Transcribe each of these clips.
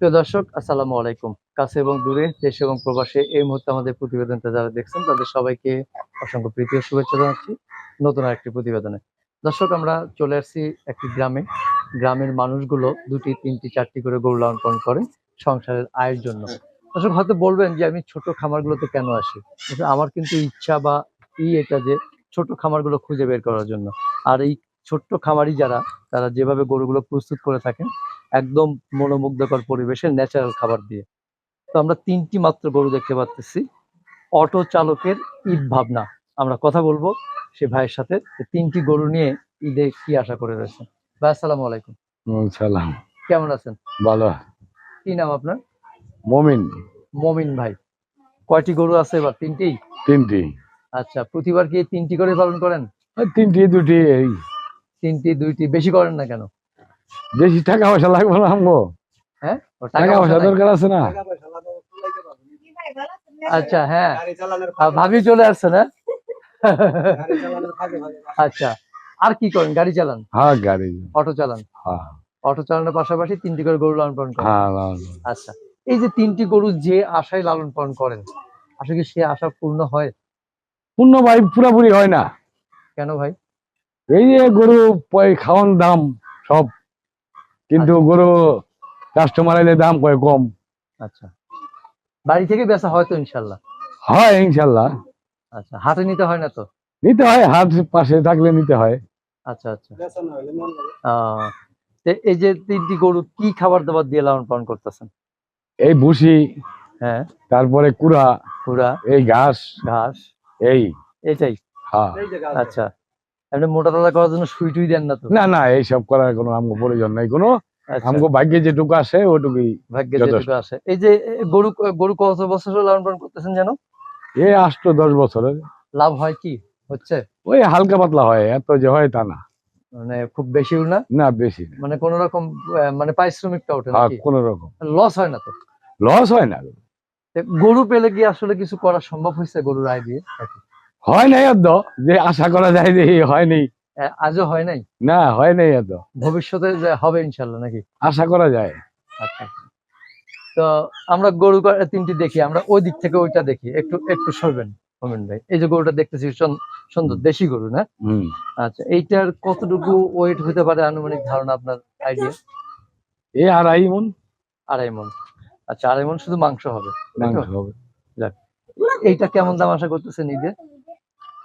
প্রিয় দর্শক, আসসালামু আলাইকুম। কাছে এবং দূরে, দেশ এবং প্রবাসে এই মুহূর্তে আমাদের প্রতিবেদনটা যারা দেখছেন, তাদের সবাইকে অসংখ্য প্রীতি শুভেচ্ছা জানাচ্ছি নতুন আরেকটি প্রতিবেদনে। দর্শক, আমরা চলে আসছি একটি গ্রামে। গ্রামের মানুষগুলো দুটি, তিনটি, চারটি করে গরু লালন পালন করে সংসারের আয়ের জন্য। দর্শক, হয়তো বলবেন যে আমি ছোট খামারগুলোতে কেন আসি? আমার কিন্তু ইচ্ছা বা ই এটা যে ছোট খামারগুলো খুঁজে বের করার জন্য। আর এই ছোট্ট খামারি যারা তারা যেভাবে গরুগুলো প্রস্তুত করে থাকেন একদম মনোমুগ্ধকর পরিবেশে ন্যাচারাল খাবার দিয়ে। তো আমরা তিনটি মাত্র গরু দেখতে পাচ্ছি অটো চালকের ঈদ ভাবনা। আমরা কথা বলব সে ভাইয়ের সাথে। তিনটি গরু নিয়ে ঈদে কি আশা করে রয়েছেন ভাই আসসালামু আলাইকুম। সালাম। কেমন আছেন? ভালো। কি নাম আপনার? মমিন। মমিন ভাই। কয়টি গরু আছে এবার? তিনটি? তিনটি। আচ্ছা প্রতিবার কি তিনটি করে পালন করেন? তিনটি দুটি এই তিনটি দুইটি বেশি করেন না কেন? বেশি টাকা পয়সা লাগবে না আমগো। হ্যাঁ? টাকা পয়সা দরকার আছে না? আচ্ছা হ্যাঁ। ভাবি চলে আসছে না? আচ্ছা আর কি করেন? গাড়ি চালান? হ্যাঁ গাড়ি। অটো চালান? হ্যাঁ। অটো চালানোর পাশাপাশি তিনটি করে গরু লালন পালন করেন? হ্যাঁ আচ্ছা এই যে তিনটি গরু যে আশায় লালন পালন করেন আসলে কি সে আশা পূর্ণ হয়? পূর্ণ ভাই পুরাপুরি হয় না। কেন ভাই? এই যে গরু খাওয়ান দাম সব কিন্তু গরু কাস্টমার এলে দাম কয় কম। আচ্ছা। বাড়ি থেকে বেচা হয় তো ইনশাল্লাহ? হয় ইনশাল্লাহ। আচ্ছা হাটে নিতে হয় না তো? নিতে হয় হাত পাশে থাকলে নিতে হয়। আচ্ছা আচ্ছা। এই যে তিনটি গরু কি খাবার দাবার দিয়ে লালন পালন করতেছেন? এই ভুসি হ্যাঁ। তারপরে কুড়া পুরা এই ঘাস ঘাস। এই। এটাই হ্যাঁ। আচ্ছা। এমনি মোটা তাজা করার জন্য সুই টুই দেন না তো? না না এইসব করার কোনো আমগো প্রয়োজন নাই। কোনো আচ্ছা, আমগো ভাগ্যে যেটুকু আসে ওটুকুই ভাগ্যে যেটুকু আসে। এই যে গরু গরু কত বছর লালন পালন করতেছেন যেন? এ আষ্ট দশ বছরের। লাভ হয় কি? হচ্ছে? ওই হালকা পাতলা হয় এত যে হয় তা না। মানে খুব বেশিও না? না বেশি মানে কোন রকম মানে পারিশ্রমিকটা ওঠে হ্যাঁ, নাকি? কোনো রকম। লস হয় না তো? লস হয় না। গরু পেলে কি আসলে কিছু করা সম্ভব হয়েছে গরুর আয় দিয়ে? হয় নাই এত যে আশা করা যায় যে হয়নি আজও হয় নাই? না হয় নাই এত ভবিষ্যতে যে হবে ইনশাল্লাহ নাকি? আশা করা যায়। আচ্ছা। তো আমরা গরু তিনটি দেখি আমরা ওই দিক থেকে ওইটা দেখি। একটু একটু সরবেন হোমেন ভাই। এই যে গরুটা দেখতেছি সুন্দর দেশি গরু না? হম। আচ্ছা এইটার কতটুকু ওয়েট হতে পারে আনুমানিক ধারণা আপনার আইডিয়া এ আড়াই মন। আড়াই মন। আচ্ছা আড়াই মন শুধু মাংস হবে মাংস হবে। এইটা কেমন দাম আশা করতেছেন ঈদে?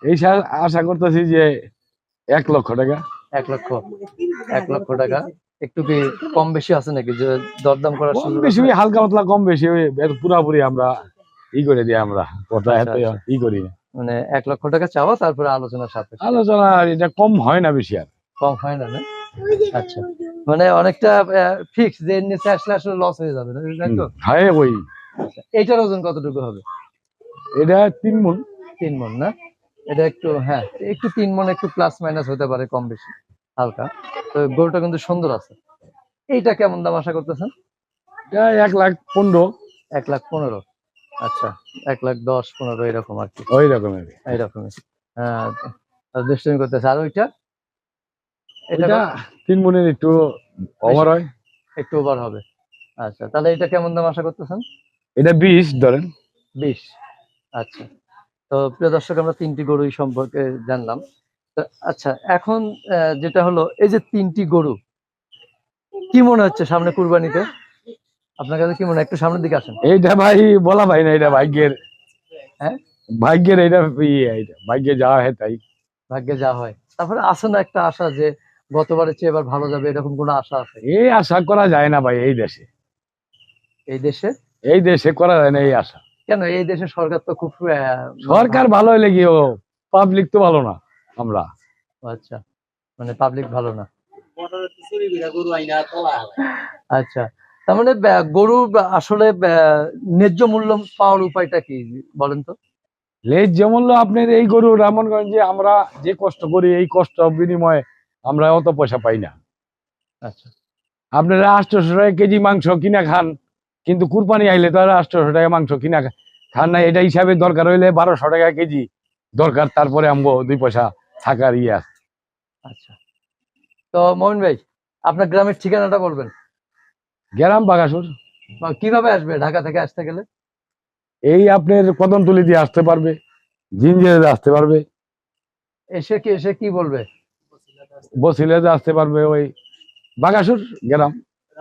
এই আশা করতেছি যে এক লক্ষ টাকা। এক লক্ষ এক লক্ষ টাকা। একটু কি কম বেশি আছে নাকি? যে দরদাম করার সুযোগ বেশি হালকা পাতলা কম বেশি পুরাপুরি আমরা ই করে দিই আমরা। কথা আচ্ছা, এত আচ্ছা। ই করি না। মানে এক লক্ষ টাকা চাওয়া তারপরে আলোচনার সাথে আলোচনা এটা কম হয় না বেশি আর। কম হয় না না? আচ্ছা। মানে অনেকটা ফিক্স যে নিচে আসলে আসলে লস হয়ে যাবে না? হয় ওই। আচ্ছা, এইটার ওজন কতটুকু হবে? এটা তিন মন। তিন মন না? এটা একটু হ্যাঁ একটু তিন মন একটু প্লাস মাইনাস হতে পারে কম বেশি হালকা। তো গরুটা কিন্তু সুন্দর আছে। এইটা কেমন দাম আশা করতেছেন? এক লাখ পনেরো। এক লাখ পনেরো। আচ্ছা এক লাখ দশ পনেরো এরকম আর কি। ওই রকমের। এইরকমই হ্যাঁ দুষ্টুমি করতেছে। আর ওইটা? এটা এটা তিন মনের একটু ওভার হয়। একটু ওভার হবে। আচ্ছা তাহলে এটা কেমন দাম আশা করতেছেন? এটা বিশ ধরেন। বিশ। আচ্ছা। তো প্রিয় দর্শক আমরা তিনটি গরুই সম্পর্কে জানলাম। তো আচ্ছা এখন যেটা হলো এই যে তিনটি গরু কি মনে হচ্ছে সামনে কুরবানিতে? আপনার কাছে কি মনে একটু সামনের দিকে আসেন। এইটা ভাই বলা ভাই না এটা ভাগ্যের। হ্যাঁ? ভাগ্যের এটা ইয়ে এটা ভাগ্যে যাওয়া হয় তাই। ভাগ্যে যা হয়। তারপরে আসে না একটা আশা যে গতবারের চেয়ে এবার ভালো যাবে এরকম কোনো আশা আছে? এই আশা করা যায় না ভাই এই দেশে। এই দেশে? এই দেশে করা যায় না এই আশা। কেন এই দেশে সরকার তো খুব সরকার ভালো। হলে কি ও পাবলিক তো ভালো না আমরা। আচ্ছা মানে পাবলিক ভালো না। আচ্ছা তার মানে গরু আসলে ন্যায্য মূল্য পাওয়ার উপায়টা কি বলেন তো? যেমন হলো আপনার এই গরু রামনগঞ্জে আমরা যে কষ্ট করি এই কষ্ট বিনিময়ে আমরা অত পয়সা পাই না। আচ্ছা। আপনারা আটশোশো টাকা কেজি মাংস কিনা খান কিন্তু কুরবানি আইলে তো আর আটশোশো টাকা মাংস কিনা খান না এটা হিসাবে দরকার হইলে বারোশো টাকা কেজি দরকার তারপরে আমগো দুই পয়সা থাকার ইয়ে আচ্ছা। তো মমিন ভাই আপনার গ্রামের ঠিকানাটা বলবেন। গ্রাম বাগাসুর। বা কীভাবে আসবে? ঢাকা থেকে আসতে গেলে? এই আপনার কদমতলি দিয়ে আসতে পারবে জিঞ্জিরে আসতে পারবে। এসে কি এসে কি বলবে? বসিলাতে আসতে পারবে ওই বাগাসুর গ্রাম।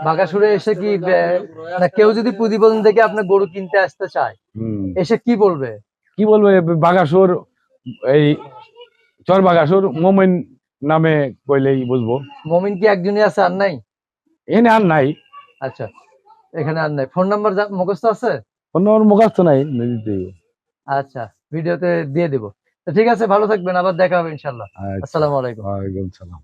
বাগাসুরে এসে কি না কেউ যদি প্রতিবেদন দেখে আপনার গরু কিনতে আসতে চায় এসে কি বলবে? কি বলবে? এ বাগাসুর এই চর বাগাসুর মোমেন নামে কইলেই বুঝব। মমিন কি একজনই আছে আর নাই? এনে আর নাই। আচ্ছা এখানে আর নাই। ফোন নাম্বার মুখস্থ আছে? ফোন ওর মুখাস্ত নাই আচ্ছা ভিডিওতে দিয়ে দিব। ঠিক আছে ভালো থাকবেন আবার দেখা হবে ইনশাল্লাহ আচ্ছা। আসসালামু আলাইকুম। ওয়ালাইকুম সালাম।